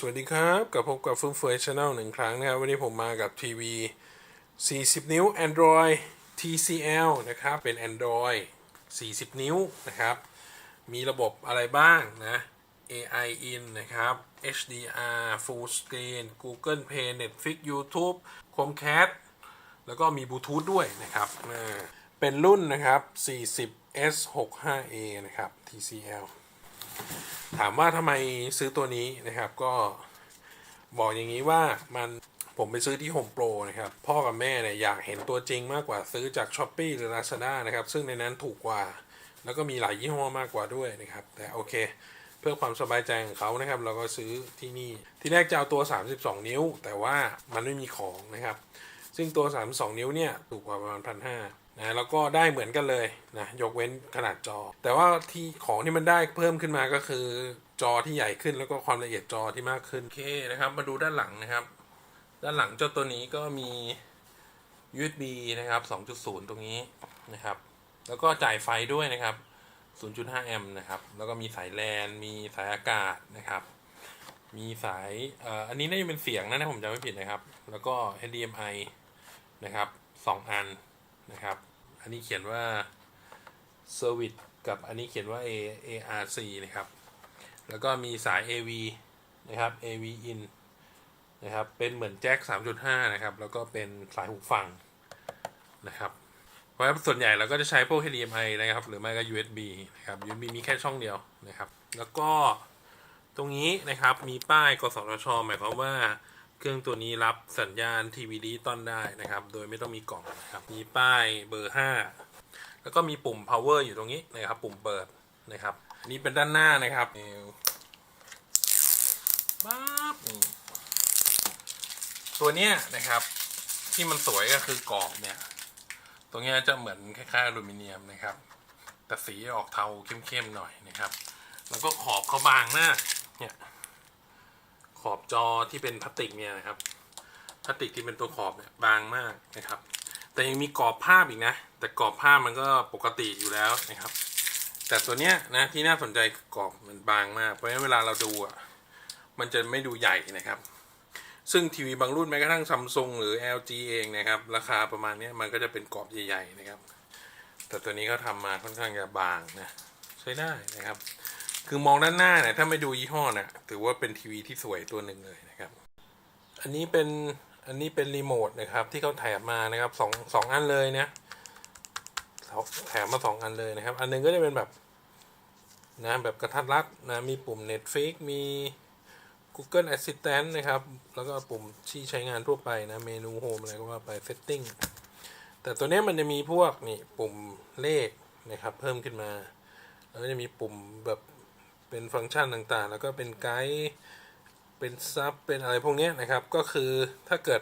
สวัสดีครับกับพบกับฟึ่งเฟยช n แนลหนึ่งครั้งนะครับ วันนี้ผมมากับทีวี 40 นิ้ว Android TCL นะครับ เป็น Android 40 นิ้วนะครับ มีระบบอะไรบ้างนะ AI in นะครับ HDR Full Screen Google Play Netflix YouTube Chromecast แล้วก็มีบลูทูธด้วยนะครับเป็นรุ่นนะครับ 40S65A นะครับ TCL ถามว่าทำไมซื้อตัวนี้นะครับก็บอกอย่างนี้ว่ามันผมไปซื้อที่ Home Pro นะครับ พ่อกับแม่เนี่ยอยากเห็นตัวจริงมากกว่าซื้อจาก s h อ p e e หรือ Lazada นะครับ ซึ่งในนั้นถูกกว่า แล้วก็มีหลายยี่ห้อมากกว่าด้วยนะครับ แต่โอเค เพื่อความสบายใจของเขานะครับ เราก็ซื้อที่นี่ ที่แรกจะเอาตัว 32 นิ้ว แต่ว่ามันไม่มีของนะครับ ซึ่งตัว 32 นิ้วเนี่ยถูกกว่าประมาณพันห้า นะแล้วก็ได้เหมือนกันเลยนะยกเว้นขนาดจอ แต่ว่าที่ของที่มันได้เพิ่มขึ้นมาก็คือจอที่ใหญ่ขึ้นแล้วก็ความละเอียดจอที่มากขึ้นโอเคนะครับ มาดูด้านหลังนะครับ ด้านหลังเจ้าตัวนี้ก็มี USB นะครับ 2.0 ตรงนี้นะครับ แล้วก็จ่ายไฟด้วยนะครับ 0.5 แอมป์นะครับ แล้วก็มีสายแลน มีสายอากาศนะครับ มีสายอันนี้น่าจะเป็นเสียงนะนะผมจำไม่ผิดนะครับ แล้วก็ HDMI นะครับสองอัน นะครับ อันนี้เขียนว่า Service กับอันนี้เขียนว่า A ARC นะครับ แล้วก็มีสาย AV นะครับ AV in นะครับ เป็นเหมือนแจ็ค3.5 นะครับ แล้วก็เป็นสายหูฟังนะครับ เพราะฉะนั้นส่วนใหญ่เราก็จะใช้พวก HDMI นะครับ หรือไม่ก็ USB นะครับ USB มีแค่ช่องเดียวนะครับ แล้วก็ตรงนี้นะครับ มีป้ายกสทช หมายความว่า เครื่องตัวนี้รับสัญญาณทีวีดิจิตอลได้นะครับ โดยไม่ต้องมีกล่องนะครับ มีป้ายเบอร์ 5 แล้วก็มีปุ่ม power อยู่ตรงนี้นะครับ ปุ่มเปิดนะครับ อันนี้เป็นด้านหน้านะครับป๊าบตัวเนี้ยนะครับ ที่มันสวยก็คือกรอบเนี่ย ตรงเนี้ยจะเหมือนคล้ายๆอลูมิเนียมนะครับ แต่สีออกเทาเข้มๆหน่อยนะครับ แล้วก็ขอบเขาบางมาเนี่ย ขอบจอที่เป็นพลาสติกเนี่ยนะครับพลาสติกที่เป็นตัวขอบเนี่ยบางมากนะครับ แต่ยังมีกรอบภาพอีกนะ แต่กรอบภาพมันก็ปกติอยู่แล้วนะครับ แต่ตัวเนี้ยนะที่น่าสนใจกรอบมันบางมาก เพราะฉะนั้นเวลาเราดูอะมันจะไม่ดูใหญ่นะครับ ซึ่งทีวีบางรุ่นแม้กระทั่งซัมซุงหรือ LG เองนะครับ ราคาประมาณนี้มันก็จะเป็นกรอบใหญ่ๆนะครับ แต่ตัวนี้เขาทำมาค่อนข้างจะบางนะใช้ได้นะครับ คือมองด้านหน้าเนี่ยถ้าไม่ดูยี่ห้อนี่ยถือว่าเป็นทีวีที่สวยตัวหนึ่งเลยนะครับ อันนี้เป็นอันนี้เป็นรีโมทนะครับ ที่เขาแถมมานะครับสองสองอันเลยเนี่ยแถมมาสองอันเลยนะครับ อันหนึงก็จะเป็นแบบนะแบบกระทัดรัดนะมีปุ่ม Netflix มี Google Assistant นะครับ แล้วก็ปุ่มที่ใช้งานทั่วไปนะ เมนูโฮมอะไรก็ว่าไป Setting แต่ตัวเนี้ยมันจะมีพวกนี่ปุ่มเลขนะครับ เพิ่มขึ้นมา แล้วก็จะมีปุ่มแบบ เป็นฟังก์ชันต่างๆ แล้วก็เป็นไกด์เป็นซับเป็นอะไรพวกนี้นะครับ ก็คือถ้าเกิด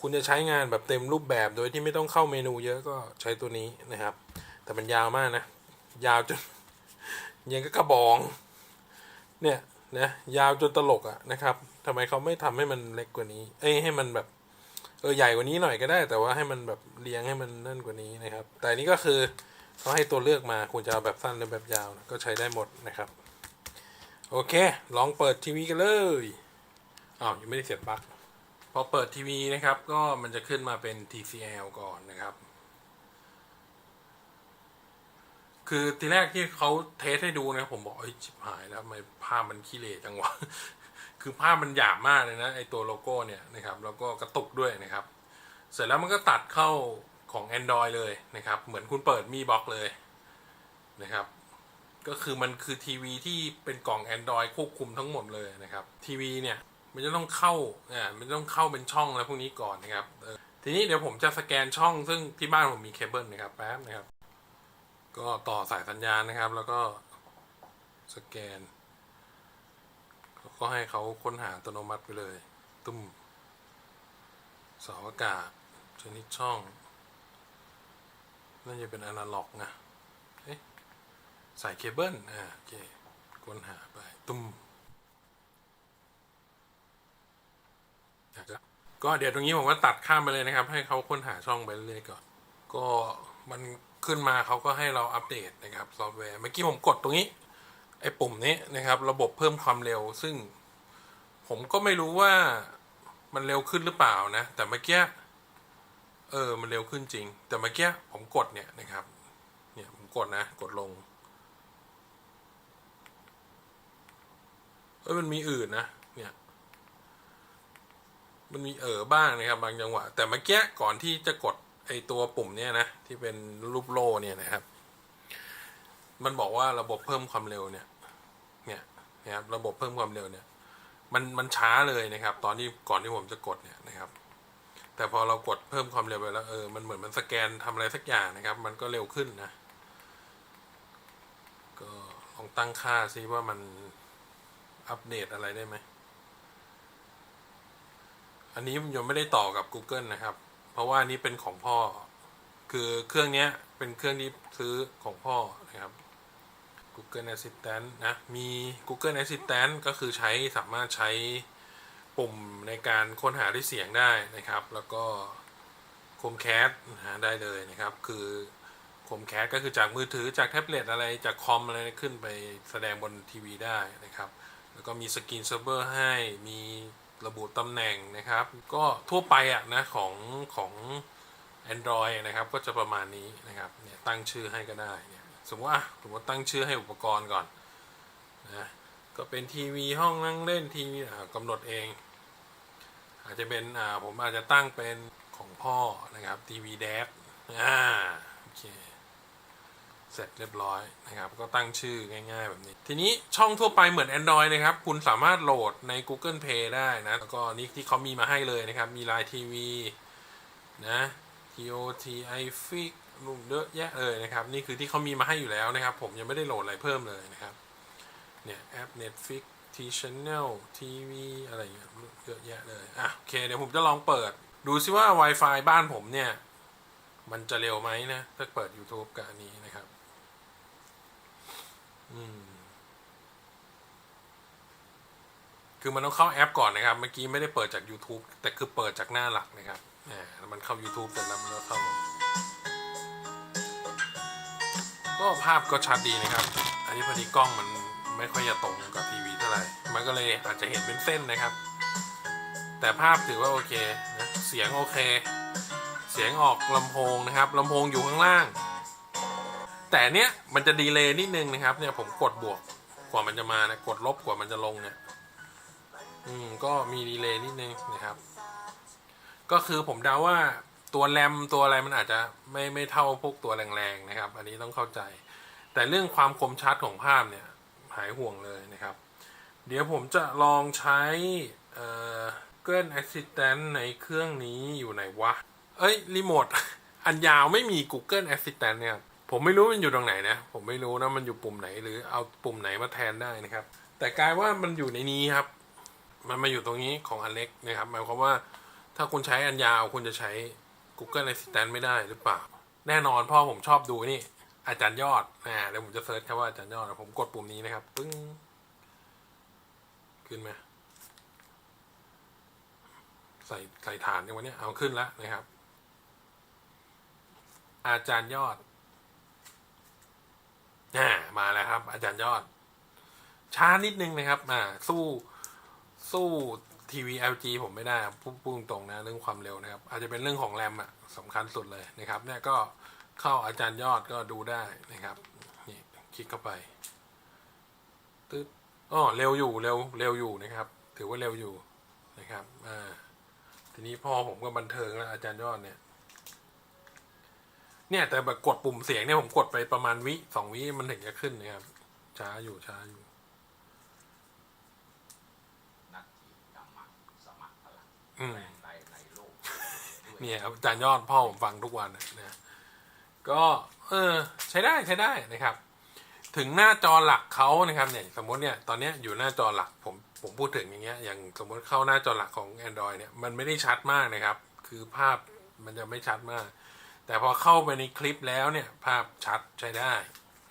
คุณจะใช้งานแบบเต็มรูปแบบโดยที่ไม่ต้องเข้าเมนูเยอะก็ใช้ตัวนี้นะครับ แต่มันยาวมากนะ ยาวจนยังก็กระบอง เนี่ยนะยาวจนตลกอะนะครับทำไมเขาไม่ทำให้มันเล็กกว่านี้ เอ้ยให้มันแบบเออใหญ่กว่านี้หน่อยก็ได้ แต่ว่าให้มันแบบเรียงให้มันนั่นกว่านี้นะครับ แต่นนี้ก็คือเขาให้ตัวเลือกมาคุณจะเอาแบบสั้นหรือแบบยาวก็ใช้ได้หมดนะครับ โอเค ลองเปิดทีวีกันเลยอ้าวยังไม่ได้เสียบปลั๊กพอเปิดทีวีนะครับ ก็มันจะขึ้นมาเป็น TCL ก่อนนะครับ คือทีแรกที่เขาเทสให้ดูนะผมบอกเอ้ยชิบหายแล้วทำไมภาพมันขี้เหร่จังวะ คือภาพมันหยาบมากเลยนะไอตัวโลโก้เนี่ยนะครับ แล้วก็กระตุกด้วยนะครับ เสร็จแล้วมันก็ตัดเข้าของ Android เลยนะครับ เหมือนคุณเปิดมีบ็อกเลยนะครับ ก็คือมันคือทีวีที่เป็นกล่อง Android ควบคุมทั้งหมดเลยนะครับทีวีเนี่ยมันจะต้องเข้าอ่ามันต้องเข้าเป็นช่องแล้วพวกนี้ก่อนนะครับทีนี้เดี๋ยวผมจะสแกนช่องซึ่งที่บ้านผมมีเคเบิลนะครับแป๊บนะครับ ก็ต่อสายสัญญาณนะครับ แล้วก็สแกน ก็ให้เขาค้นหาอัตโนมัติไปเลย ตุ้มเสาอากาศชนิดช่องน่าจะเป็นอนาล็อกนะ สายเคเบิลอ่าโอเคค้นหาไป ตุ้มอยากจะก็เดี๋ยวตรงนี้ผมก็ตัดข้ามไปเลยนะครับ ให้เขาค้นหาช่องไปเรื่อยๆก่อน ก็มันขึ้นมาเขาก็ให้เราอัปเดตนะครับซอฟต์แวร์เมื่อกี้ผมกดตรงนี้ ไอ้ปุ่มนี้นะครับ ระบบเพิ่มความเร็ว ซึ่ง ผมก็ไม่รู้ว่ามันเร็วขึ้นหรือเปล่านะ แต่เมื่อกี้เออมันเร็วขึ้นจริง แต่เมื่อกี้ผมกดเนี่ยนะครับ เนี่ยผมกดนะ กดลง เอ้ยมันมีอื่นนะเนี่ยมันมีเออบ้างนะครับ บางจังหวะ แต่เมื่อกี้ก่อนที่จะกดไอตัวปุ่มเนี่ยนะ ที่เป็นรูปโล่เนี่ยนะครับ มันบอกว่าระบบเพิ่มความเร็วเนี่ย เนี่ยนะครับระบบเพิ่มความเร็วเนี่ย มันมันช้าเลยนะครับ ตอนที่ก่อนที่ผมจะกดเนี่ยนะครับ แต่พอเรากดเพิ่มความเร็วไปแล้วเออมันเหมือนมันสแกนทำอะไรสักอย่างนะครับ มันก็เร็วขึ้นนะ ก็ลองตั้งค่าซิว่ามัน อัปเดตอะไรได้ไหม อันนี้ยังไม่ได้ต่อกับ Google นะครับ เพราะว่าอันนี้เป็นของพ่อ คือเครื่องนี้เป็นเครื่องที่ซื้อของพ่อนะครับ Google Assistant นะ มี Google Assistant ก็คือใช้สามารถใช้ปุ่มในการค้นหาด้วยเสียงได้นะครับ แล้วก็ Chromecast หาได้เลยนะครับ คือ Chromecast ก็คือจากมือถือจากแท็บเล็ตอะไรจากคอมอะไรขึ้นไปแสดงบนทีวีได้นะครับ แล้วก็มีสกรีนเซิร์ฟเวอร์ให้มีระบุตำแหน่งนะครับ ก็ทั่วไปอะนะของของ Android นะครับ ก็จะประมาณนี้นะครับเนี่ยตั้งชื่อให้ก็ได้เนี่ยสมมติว่าสมมติตั้งชื่อให้อุปกรณ์ก่อนนะก็เป็นทีวีห้องนั่งเล่นทีวีอ่กำหนดเอง อาจจะเป็นผมอาจจะตั้งเป็นของพ่อนะครับทีวีแดกอ่าโอเค เสร็จเรียบร้อยนะครับ ก็ตั้งชื่อง่าย ๆ แบบนี้ ทีนี้ช่องทั่วไปเหมือน Android นะครับ คุณสามารถโหลดใน Google Play ได้นะ แล้วก็นี่ที่เขามีมาให้เลยนะครับ มี Line TV นะ TOT iFix รุ่นเยอะแยะเลยนะครับ นี่คือที่เขามีมาให้อยู่แล้วนะครับ ผมยังไม่ได้โหลดอะไรเพิ่มเลยนะครับ เนี่ยแอป Netflix T Channel TV อะไรเงี้ยเยอะแยะเลย อะโอเคเดี๋ยวผมจะลองเปิด ดูซิว่า Wi-Fi บ้านผมเนี่ย มันจะเร็วไหมนะ ถ้าเปิด YouTube กับอันนี้นะครับ คือมันต้องเข้าแอปก่อนนะครับ เมื่อกี้ไม่ได้เปิดจาก YouTube แต่คือเปิดจากหน้าหลักนะครับอ่แล้วมันเข้า YouTube เสร็จแล้วมันก็เข้า ก็ภาพก็ชัดดีนะครับ อันนี้พอดีกล้องมันไม่ค่อยจะตรงกับทีวีเท่าไหร่ มันก็เลยอาจจะเห็นเป็นเส้นนะครับ แต่ภาพถือว่าโอเคนะ เสียงโอเค เสียงออกลำโพงนะครับลำโพงอยู่ข้างล่าง แต่เนี้ยมันจะดีเลย์นิดนึงนะครับ เนี่ยผมกดบวกกว่ามันจะมานะกดลบกว่ามันจะลงเนี่ย อืม ก็มีดีเลย์นิดนึงนะครับ ก็คือผมเดาว่าตัวแรมตัวอะไรมันอาจจะไม่ไม่เท่าพวกตัวแรงๆนะครับ อันนี้ต้องเข้าใจ แต่เรื่องความคมชัดของภาพเนี่ย หายห่วงเลยนะครับ เดี๋ยวผมจะลองใช้ เอ่อ Google Assistant ในเครื่องนี้อยู่ไหนวะ เอ้ยรีโมทอันยาวไม่มี Google Assistant เนี่ย ผมไม่รู้มันอยู่ตรงไหนนะ ผมไม่รู้นะมันอยู่ปุ่มไหนหรือเอาปุ่มไหนมาแทนได้นะครับ แต่กลายว่ามันอยู่ในนี้ครับ มันมาอยู่ตรงนี้ของอันเล็กนะครับหมายความว่าถ้าคุณใช้อันยาวคุณจะใช้ Google Assistant ไม่ได้หรือเปล่า แน่นอนพ่อผมชอบดูนี่ อาจารย์ยอดนะเดี๋ยวผมจะเซิร์ชครับว่าอาจารย์ยอดผมกดปุ่มนี้นะครับปึ้งขึ้นไหมใส่ใส่ฐานในวันนี้เอาขึ้นแล้วนะครับ อาจารย์ยอด อ่ามาแล้วครับ อาจารย์ยอด ช้านิดนึงนะครับอ่าสู้สู้ทีวี LG ผมไม่ได้พูดตรงนะ เรื่องความเร็วนะครับ อาจจะเป็นเรื่องของแรมอะสำคัญสุดเลยนะครับ เนี่ยก็เข้าอาจารย์ยอดก็ดูได้นะครับ นี่คลิกเข้าไปตึ๊ดอ๋อเร็วอยู่เร็วเร็วอยู่นะครับ ถือว่าเร็วอยู่นะครับอ่าทีนี้พ่อผมก็บันเทิงแล้วอาจารย์ยอดเนี่ย เนี่ยแต่แบบกดปุ่มเสียงเนี่ยผมกดไปประมาณวิสองวิมันถึงจะขึ้นนะครับ ช้าอยู่ช้าอยู่นักทีธรรมะสมัครพลังอืมแรงใดในโลกด้วยเนี่ยครับอาจารย์ยอดพ่อผมฟังทุกวันนะนะก็ เออ ใช้ได้ใช้ได้นะครับ ถึงหน้าจอหลักเขานะครับ เนี่ย สมมติเนี่ย ตอนเนี้ยอยู่หน้าจอหลักผมผมพูดถึงอย่างเงี้ย อย่างสมมติเข้าหน้าจอหลักของ Android เนี่ย มันไม่ได้ชัดมากนะครับ คือภาพมันจะไม่ชัดมาก แต่พอเข้าไปในคลิปแล้วเนี่ยภาพชัดใช้ได้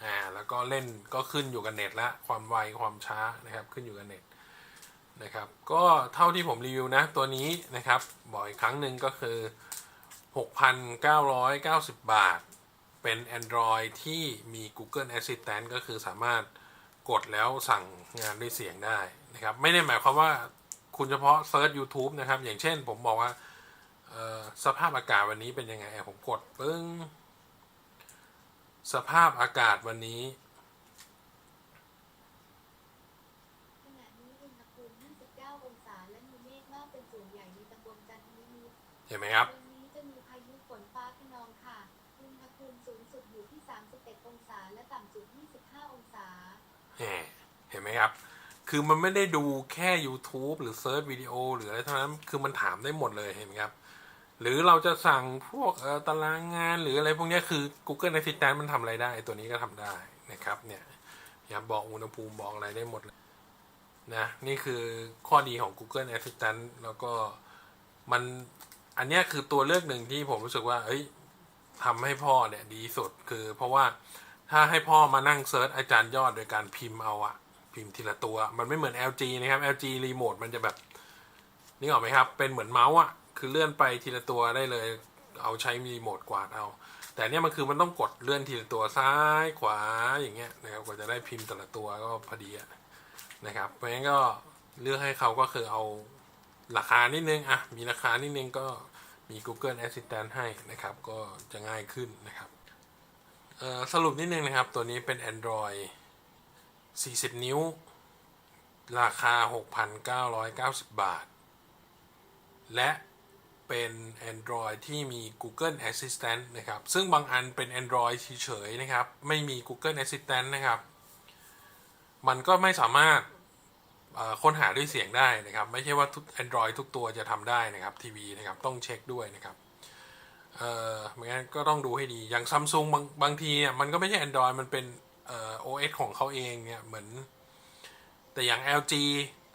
อ่าแล้วก็เล่นก็ขึ้นอยู่กับเน็ตละความไวความช้านะครับขึ้นอยู่กับเน็ตนะครับก็เท่าที่ผมรีวิวนะตัวนี้นะครับบอกอีกครั้งหนึ่งก็คือ 6,990 บาท เป็น Android ที่มี Google Assistant ก็คือสามารถกดแล้วสั่งงานด้วยเสียงได้นะครับไม่ได้หมายความว่าคุณเฉพาะเซิร์ช YouTube นะครับ อย่างเช่นผมบอกว่า สภาพอากาศวันนี้เป็นยังไงอะผมกดปึ้ง สภาพอากาศวันนี้ขณะนี้อุณหภูมิ29องศาและมีเมฆมากเป็นส่วนใหญ่ในตำบลจันทนิมิตรเห็นไหมครับวันนี้จะมีพายุฝนฟ้าขนองค่ะอุณหภูมิสูงสุดอยู่ที่31องศาและต่ำสุด25องศาแหมเห็นไหมครับ คือมันไม่ได้ดูแค่ YouTube หรือเซิร์ชวิดีโอหรืออะไรเท่านั้น คือมันถามได้หมดเลยเห็นไหมครับ หรือเราจะสั่งพวกตารางงานหรืออะไรพวกนี้คือ Google Assistant มันทำอะไรได้ ตัวนี้ก็ทำได้นะครับเนี่ยอย่าบอกอุณหภูมิบอกอะไรได้หมดเลยนะนี่คือข้อดีของ Google Assistant แล้วก็มันอันนี้คือตัวเลือกหนึ่งที่ผมรู้สึกว่า เอ้ยทำให้พ่อเนี่ยดีสุดคือ เพราะว่าถ้าให้พ่อมานั่งเซิร์ชอาจารย์ยอดโดยการพิมพ์เอาอะพิมพ์ทีละตัว มันไม่เหมือน LG นะครับ LG รีโมทมันจะแบบ นี่ออกไหมครับ เป็นเหมือนเมาส์อะ คือเลื่อนไปทีละตัวได้เลย เอาใช้รีโหมทกวาดเอา แต่เนี่ยมันคือมันต้องกดเลื่อนทีละตัวซ้ายขวาอย่างเงี้ยนะครับกว่าจะได้พิมพ์แต่ละตัวก็พอดีอะนะครับ เพราะฉะนั้นก็เลือกให้เขาก็คือเอาราคานิดนึงอะมีราคานิดนึงก็มี Google Assistant ให้นะครับ ก็จะง่ายขึ้นนะครับสรุปนิดนึงนะครับ ตัวนี้เป็น Android 40 นิ้ว ราคา 6,990 บาท และ เป็น Android ที่มี Google Assistant นะครับ ซึ่งบางอันเป็น Android เฉยๆนะครับ ไม่มี Google Assistant นะครับ มันก็ไม่สามารถค้นหาด้วยเสียงได้นะครับ ไม่ใช่ว่าทุก Android ทุกตัวจะทำได้นะครับทีวีนะครับ ต้องเช็คด้วยนะครับเอ่อไม่งั้นก็ต้องดูให้ดี อย่างซัมซุงบางบางทีเนี่ยมันก็ไม่ใช่ Android มันเป็นเอ่อ OS ของเขาเองเนี่ยเหมือน แต่อย่าง LG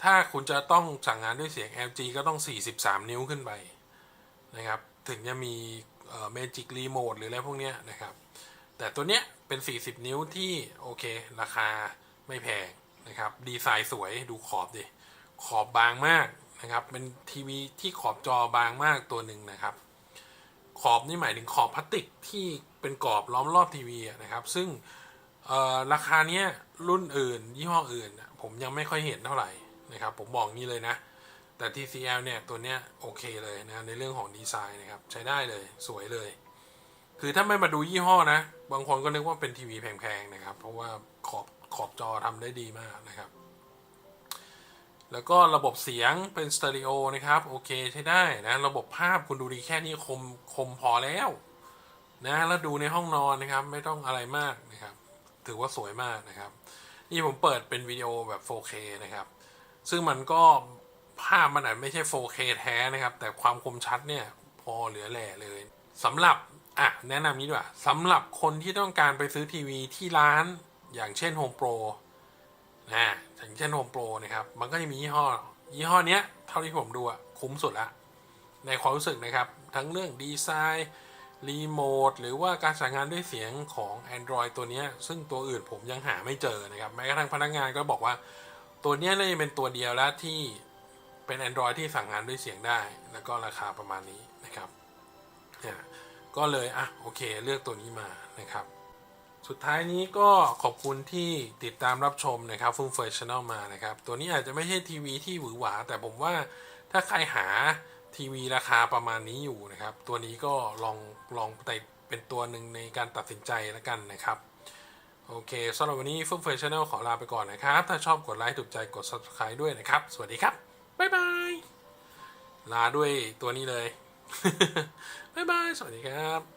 ถ้าคุณจะต้องสั่งงานด้วยเสียง LG ก็ต้อง 43 นิ้วขึ้นไป นะครับ ถึงจะมีเอ่อ Magic Remote หรืออะไรพวกเนี้ยนะครับ แต่ตัวเนี้ยเป็น 40 นิ้วที่โอเค ราคาไม่แพงนะครับ ดีไซน์สวยดูขอบดิ ขอบบางมากนะครับ เป็นทีวีที่ขอบจอบางมากตัวหนึ่งนะครับ ขอบนี่หมายถึงขอบพลาสติกที่เป็นกรอบล้อมรอบทีวีนะครับ ซึ่งราคาเนี้ยรุ่นอื่น ยี่ห้ออื่น ผมยังไม่ค่อยเห็นเท่าไหร่นะครับ ผมบอกงี้เลยนะ แต่ TCL เนี่ย ตัวเนี้ยโอเคเลยนะในเรื่องของดีไซน์นะครับ ใช้ได้เลยสวยเลย คือถ้าไม่มาดูยี่ห้อนะ บางคนก็นึกว่าเป็นทีวีแพงๆนะครับ เพราะว่าขอบขอบจอทำได้ดีมากนะครับ แล้วก็ระบบเสียงเป็นสเตอริโอนะครับ โอเคใช้ได้นะ ระบบภาพคุณดูดีแค่นี้คมคมพอแล้วนะแล้วดูในห้องนอนนะครับ ไม่ต้องอะไรมากนะครับ ถือว่าสวยมากนะครับ นี่ผมเปิดเป็นวิดีโอแบบ 4K นะครับ ซึ่งมันก็ ภาพมันอาจไม่ใช่ 4K แท้นะครับ แต่ความคมชัดเนี่ยพอเหลือแหล่เลยสำหรับอะแนะนำนี้ดีกว่าสำหรับคนที่ต้องการไปซื้อทีวีที่ร้านอย่างเช่น Home Pro นะอย่างเช่น Home Pro นะครับ มันก็จะมียี่ห้อ ยี่ห้อเนี้ยเท่าที่ผมดูอะคุ้มสุดละ ในความรู้สึกนะครับ ทั้งเรื่องดีไซน์รีโมทหรือว่าการสั่งงานด้วยเสียงของ Android ตัวนี้ ซึ่งตัวอื่นผมยังหาไม่เจอนะครับ แม้กระทั่งพนักงานก็บอกว่า ตัวนี้ยน่าจะเป็นตัวเดียวแล้วที่ เป็น Android ที่สั่งงานด้วยเสียงได้ แล้วก็ราคาประมาณนี้นะครับเนี่ยก็เลยอะโอเคเลือกตัวนี้มานะครับ สุดท้ายนี้ก็ขอบคุณที่ติดตามรับชมนะครับฟุ่มเฟยช n แนลมานะครับ ตัวนี้อาจจะไม่ใช่ทีวีที่หวือหวา แต่ผมว่าถ้าใครหาทีวีราคาประมาณนี้อยู่นะครับ ตัวนี้ก็ลองลองไปเป็นตัวหนึ่งในการตัดสินใจแล้วกันนะครับโอเคสำหรับวันนี้ฟุ่มเฟยช n แนลขอลาไปก่อนนะครับ ถ้าชอบกดไลค์ถูกใจกด subscribe ด้วยนะครับ สวัสดีครับ บ๊ายบาย ลาด้วยตัวนี้เลย บ๊ายบาย สวัสดีครับ